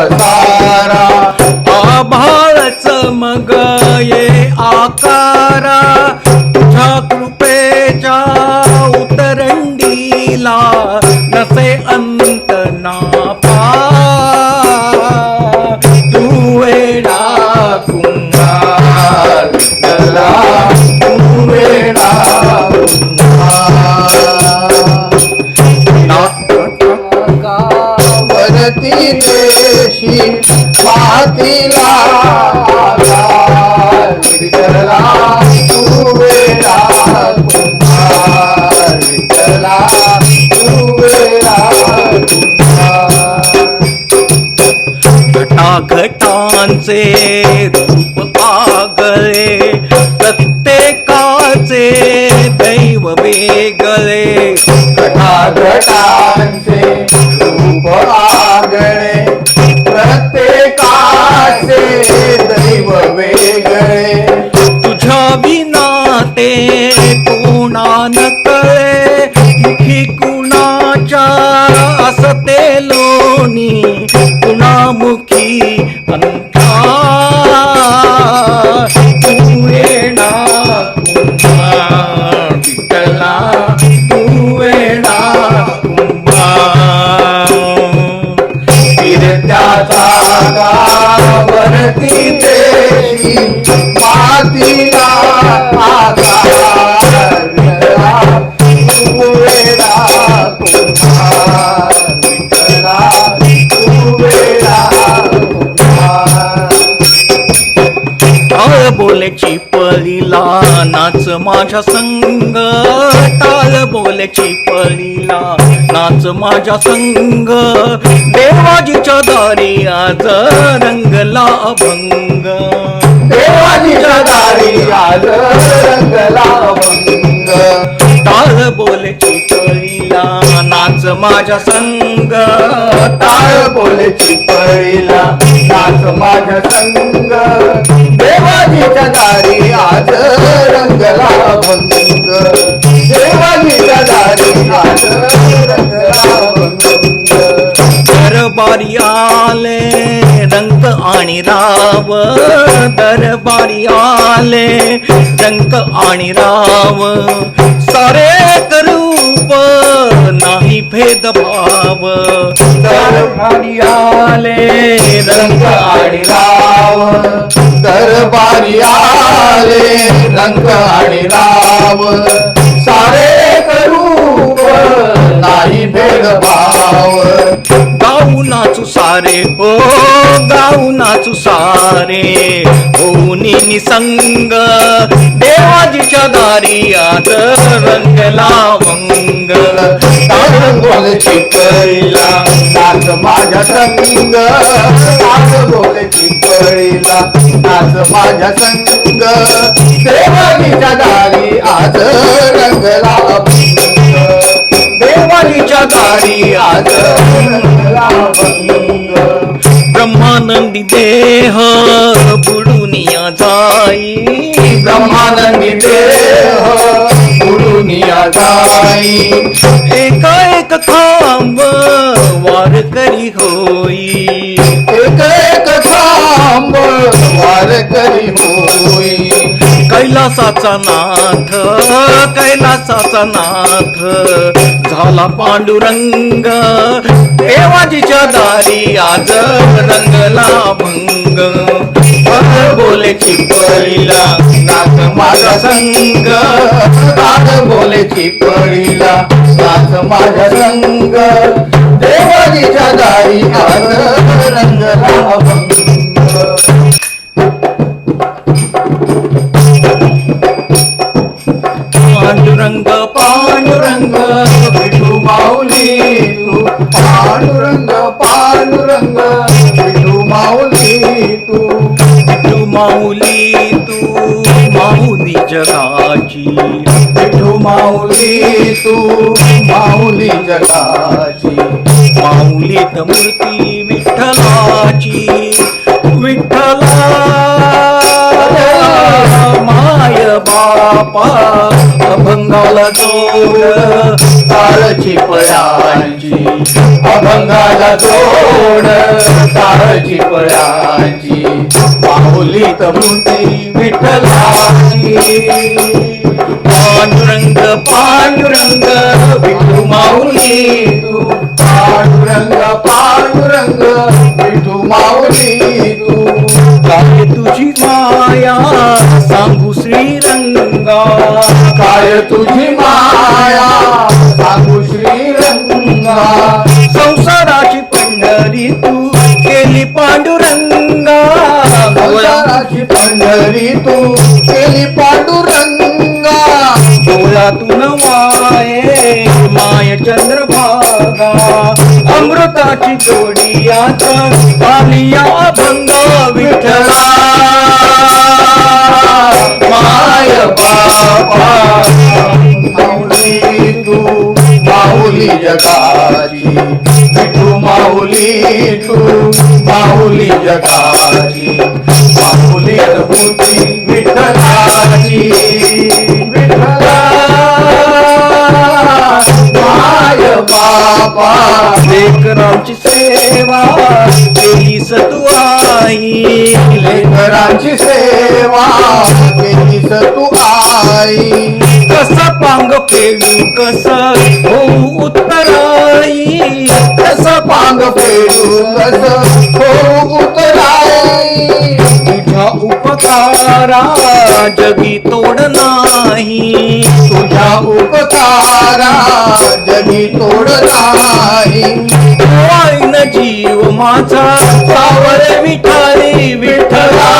सर्व घटाघटांचे रूप आगळे प्रत्येकाचे दैव वेगळे. घटाघटांचे रूप आगळे प्रत्येकाचे दैव वेगळे. तुझ्या विना ते कोणा न कळे मुखी 反 टाळ बोलेची नाच माझ्या संग. टाळ बोलेची पळीला नाच माझ्या संग. देवाजीच्या दारी आज रंगला अभंग. देवाजीच्या दारी आज रंगला अभंग. टाळ बोलेची पळीला नाच माझ्या संग. टाळ बोलेची पळीला नाच माझ्या संग. देवानीच्या दारी आज रंगला भंग देवानीच्या दारी आज रंगला भंग दरबारी आले. आणि राव दरबारी आले रंग आणि राव. सारे रूप नाही भेदभाव. दरबारी आले रंग आणि राव. दरबारी आले रंग आणि राव. सारे करूप नाही भेदभाव. गाऊ नाचू सारे. ओ गाऊ नाचू सारे. होनी निसंग. देवाजीच्या दारी आज रंगला मंगल बोलची कळीला नाच माझ्या संग. नाच बोलची कळीला नाच माझ्या संग. देवाजीच्या दारी आज रंगला मंग देवानीच्या दारी आज. ब्रह्मानंदी देह बुडुनिया जाई. ब्रह्मानंदी देह बुडुनिया जाई. एका एक खांब वार करी होई. एक एक थांब वार करी होई. कैलासाचा नाथ कैलासाचा नाथ. झाला पांडुरंग देवाजीच्या दारी आज रंगला भंग. भर बोले चिपळीला नाच माझा संग. आज बोले चिपळीला नाथ माझा संग. देवाजीच्या दारी आज रंगला भंग. पांडुरंग विठू माऊली तू पांडुरंग पांडुरंग विठू माऊली तू तू माऊली तू माऊली जगाची. विठू माऊली तू माऊली जगाची. माऊलीत मूर्ती विठ्ठलाची. विठ्ठला माय बापा. अभंगाला जोड तारची पळाची अभंगाला जोड तारची पळाची माऊलीत मूर्ती विठ्ठलाची. पांडुरंग पांडुरंग विठू माऊली तू. पांडुरंग पांडुरंग विठू माऊली तू. काय तुझी माया सांगू काय तुझी माया? सांगू श्रीरंगा. संसाराची पंढरी तू केली पांडुरंगा. संसाराची पंढरी तू केली पांडुरंगा. डोळ्यातून वाये माय चंद्रभागा. अमृताची जोडियात आलिया भंग जगाची. विठू माऊली तू माऊली जगाची. माऊली मूर्ती बापा लेकरांची सेवा केली सतुआई लेकरांची सेवा केलीस तू आई. कस पांग फेडू कस होऊ उत्तराई. कस पांग फेडू कस हो तुझ्या उपकारा जगी तोड नाही. तुझ्या उपकारा जगी तोड नाही. वाईन जीव माझा सावर विठारी विठला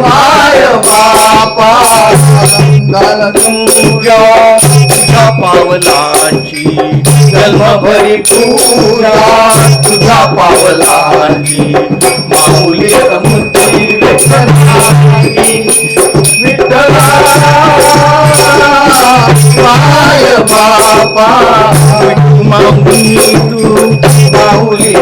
माय बापा तुझ्या तुझ्या जन्मभरी पूजा तुझ्या पावलाची माय बापा माऊली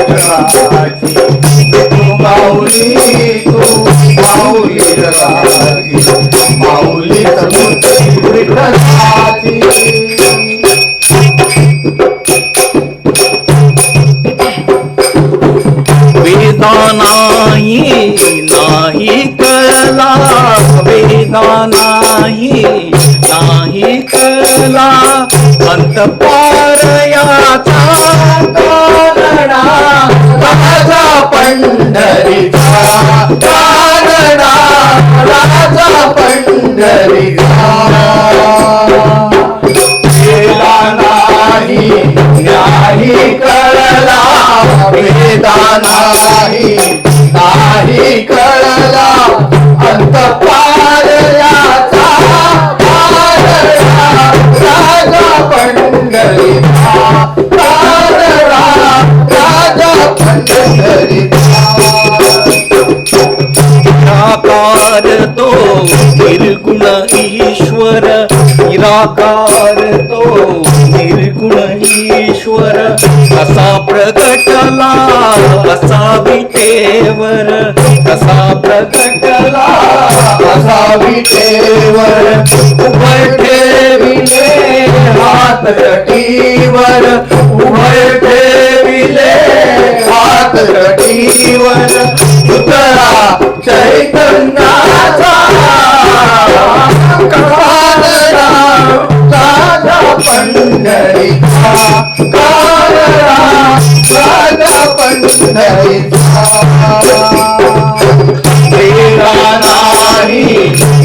पारयाचा कारणा राजा पंढरीचा कानडा. निर्गुण ईश्वर निराकार तो निर्गुण ईश्वर. असा प्रकटला असा विटेवर असा प्रकटला असा विटेवर उभय ठेविले हात कटीवर उभय ठेविले हात कटीवर उतरा चैतन्य वेदा नाही.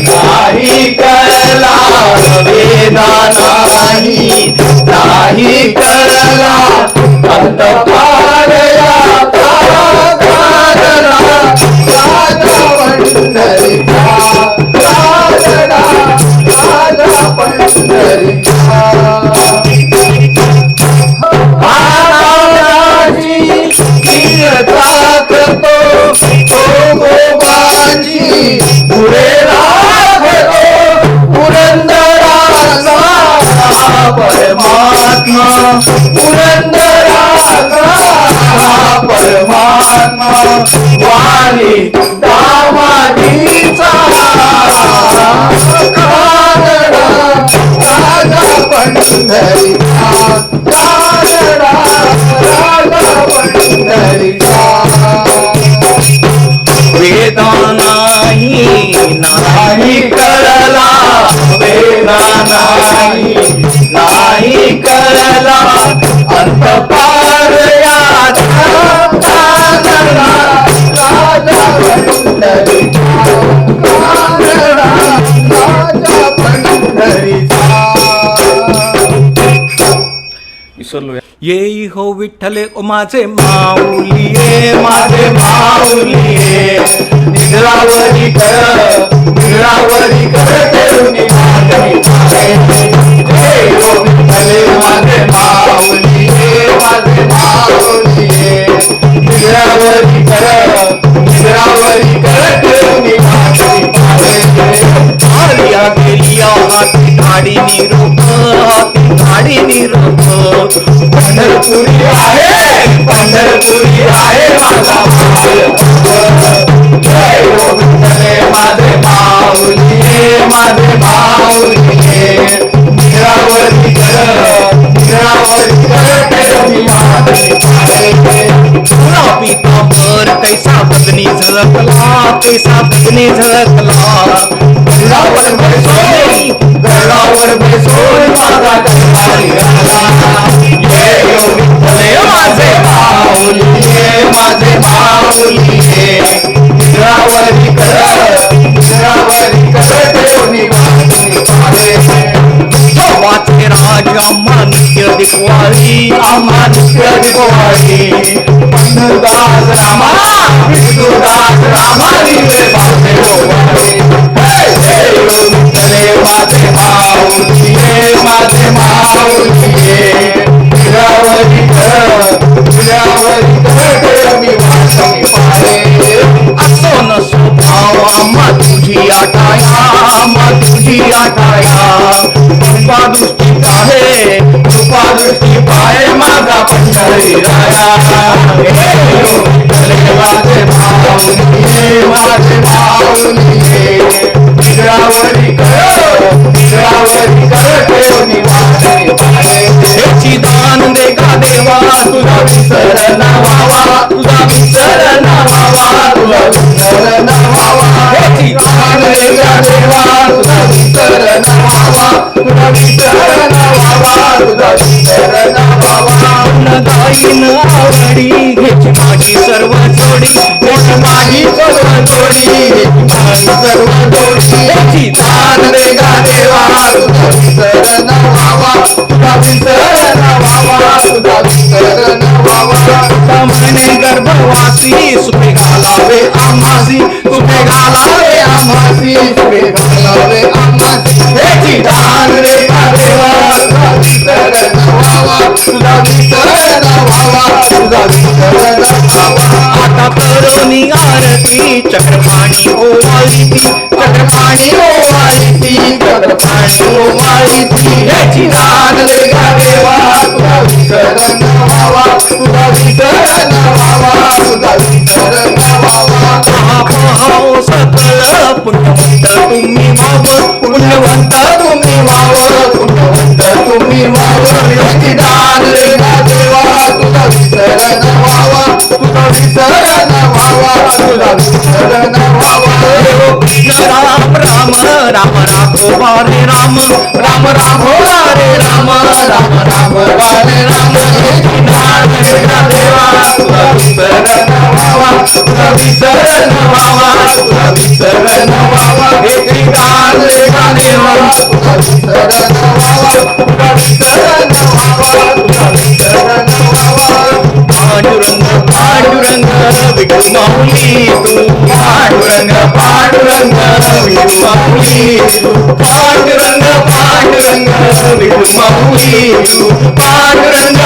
काही करला वेदा नाही करला विसरलो येई हो विठ्ठले ओ माझे माऊली माझे माऊली निद्रावरी कर निद्रावरी कर निरोप हाती गाडी निरोप पंढरपुरी आहे पंढरपुरी आहे माझा जय गोविंदले माझे माऊली माझे माऊली. निरावरी कर निरावरी कर ठेवली माझे तुला पितांबर कैसा बदनी झळकला कैसा बदनी झळकला. गडावर बसून माझा कंपाणी आला ये माझे माऊली माझे माऊली निरावरी कर निरावरी कर ठेवली माझे वाचे राजा मानित्य दिवाळी अमानुष्य दिवाळी पंडदास रामा विष्णुदास रामा दिले तुझी आठाया मा तुझी कृपा दृष्टी आहे कृपा दृष्टी पाय माझा पंढरी माझे माझे निरावरी कर निरावरी कर माझे का देवा तुला विसर नवा देवा तुझा विसर नावा तुझा विसर नावा तुझा विसर नावा दाईन आवडी घ्यायची माझी सर्व जोडी घेच माझी सर्व जोडी माझी सर्व जोडी त्याची दान देगा देवा तुझा विसर नावा तुझा विसर नावा तुझा विसर नावा म्हणे गर्भवासी सुखे घालावे आम्हासी तुझा विसर नवावा तुझा विसर आता करोनी आरती चक्रपाणी ओवाळी चक्रपाणी ओवाळी ती चक्रपाणी ओवाळी ती हेची दान रे देवा तुझा विसर नवावा तुझा विसर नवावा तुझा विसर देवा देवा तुझा विसरण व्हावा तुझा विसरण व्हावा तुझा विसरण व्हावा राम राम राम राघोबा रे राम राम राघोबा रे राम राम राघोबा रे राम देवा देवा तुझा विसरण व्हावा तुझा विसरण व्हावा तुझा विसरण व्हावा हे गान देवा देवा तुझा विसरण व्हावा तुझा विसरण तू पांडुरंग पांडुरंग विठू माऊली तू पांडुरंग पांडुरंग विठू माऊली तू पांडुरंग पांडुरंग विठू माऊली तू पांडुरंग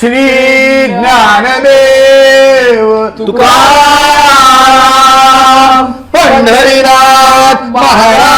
श्री ज्ञानदेव तुका पंढरीनाथ महाराज